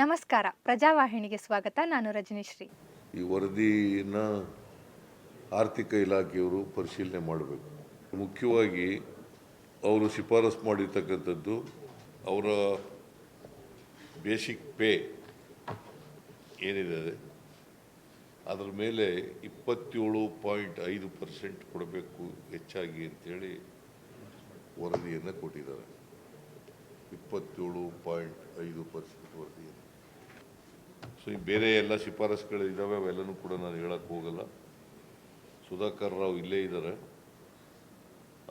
ನಮಸ್ಕಾರ. ಪ್ರಜಾವಾಹಿನಿಗೆ ಸ್ವಾಗತ. ನಾನು ರಜನಿಶ್ರೀ. ಈ ವರದಿನ ಆರ್ಥಿಕ ಇಲಾಖೆಯವರು ಪರಿಶೀಲನೆ ಮಾಡಬೇಕು. ಮುಖ್ಯವಾಗಿ ಅವರು ಶಿಫಾರಸು ಮಾಡಿರ್ತಕ್ಕಂಥದ್ದು ಅವರ ಬೇಸಿಕ್ ಪೇ ಏನಿದೆ, ಅದರ ಮೇಲೆ ಇಪ್ಪತ್ತೇಳು ಪಾಯಿಂಟ್ ಐದು ಪರ್ಸೆಂಟ್ ಕೊಡಬೇಕು ಹೆಚ್ಚಾಗಿ ಅಂತೇಳಿ ವರದಿಯನ್ನು ಕೊಟ್ಟಿದ್ದಾರೆ. ಇಪ್ಪತ್ತೇಳು ಪಾಯಿಂಟ್ ಐದು ಪರ್ಸೆಂಟ್ ವರದಿಯನ್ನು. ಸೊ ಈ ಬೇರೆ ಎಲ್ಲ ಶಿಫಾರಸುಗಳು ಇದ್ದಾವೆ ಅವೆಲ್ಲನೂ ಕೂಡ ನಾನು ಹೇಳಕ್ಕೆ ಹೋಗಲ್ಲ. ಸುಧಾಕರ್ ರಾವ್ ಇಲ್ಲೇ ಇದ್ದಾರೆ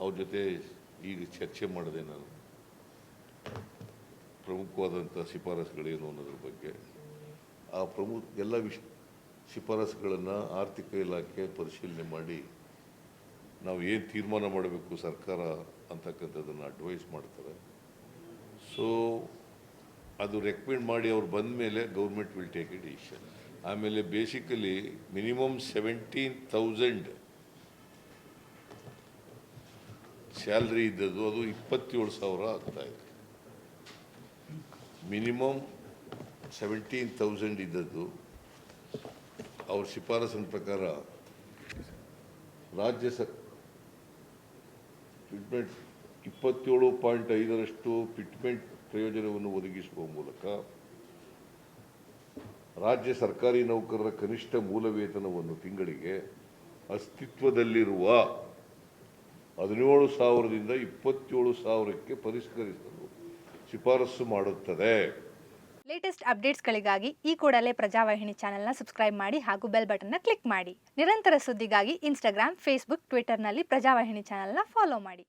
ಅವ್ರ ಜೊತೆ ಈಗ ಚರ್ಚೆ ಮಾಡಿದೆ ನಾನು. ಪ್ರಮುಖವಾದಂಥ ಶಿಫಾರಸುಗಳೇನು ಅನ್ನೋದ್ರ ಬಗ್ಗೆ. ಆ ಪ್ರಮುಖ ಎಲ್ಲ ವಿಶ್ ಶಿಫಾರಸುಗಳನ್ನು ಆರ್ಥಿಕ ಇಲಾಖೆ ಪರಿಶೀಲನೆ ಮಾಡಿ ನಾವು ಏನು ತೀರ್ಮಾನ ಮಾಡಬೇಕು ಸರ್ಕಾರ ಅಂತಕ್ಕಂಥದ್ದನ್ನು ಅಡ್ವೈಸ್ ಮಾಡ್ತಾರೆ. ಸೊ ಅದು ರೆಕಮೆಂಡ್ ಮಾಡಿ ಅವ್ರು ಬಂದ ಮೇಲೆ government will take a decision ಆಮೇಲೆ basically minimum seventeen thousand salary ಇದ್ದದ್ದು ಅದು ಇಪ್ಪತ್ತೇಳು ಸಾವಿರ ಆಗ್ತಾ ಇದೆ. ಮಿನಿಮಮ್ ಸೆವೆಂಟೀನ್ ತೌಸಂಡ್ ಇದ್ದದ್ದು ಅವ್ರ ಶಿಫಾರಸಿನ ಪ್ರಕಾರ ರಾಜ್ಯ ಸ ಫಿಟ್ಮೆಂಟ್ ಇಪ್ಪತ್ತೇಳು ಪಾಯಿಂಟ್ ಐದರಷ್ಟು ಫಿಟ್ಮೆಂಟ್ ಪ್ರಯೋಜನವನ್ನು ಒದಗಿಸುವ ಮೂಲಕ ರಾಜ್ಯ ಸರ್ಕಾರಿ ನೌಕರರ ಕನಿಷ್ಠ ಮೂಲ ವೇತನವನ್ನು ತಿಂಗಳಿಗೆ ಅಸ್ತಿತ್ವದಲ್ಲಿರುವ ಹದಿನೇಳು ಸಾವಿರದಿಂದ ಇಪ್ಪತ್ತೇಳು ಸಾವಿರಕ್ಕೆ ಪರಿಷ್ಕರಿಸಲು ಶಿಫಾರಸು ಮಾಡುತ್ತದೆ. ಲೇಟೆಸ್ಟ್ ಅಪ್ಡೇಟ್ಸ್ಗಳಿಗಾಗಿ ಈ ಕೂಡಲೇ ಪ್ರಜಾವಾಹಿನಿ ಚಾನೆಲ್ನ ಸಬ್ಸ್ಕ್ರೈಬ್ ಮಾಡಿ ಹಾಗೂ ಬೆಲ್ ಬಟನ್ನ ಕ್ಲಿಕ್ ಮಾಡಿ. ನಿರಂತರ ಸುದ್ದಿಗಾಗಿ ಇನ್ಸ್ಟಾಗ್ರಾಮ್ ಫೇಸ್ಬುಕ್ ಟ್ವಿಟರ್ನಲ್ಲಿ ಪ್ರಜಾವಾಹಿನಿ ಚಾನೆಲ್ನ ಫಾಲೋ ಮಾಡಿ.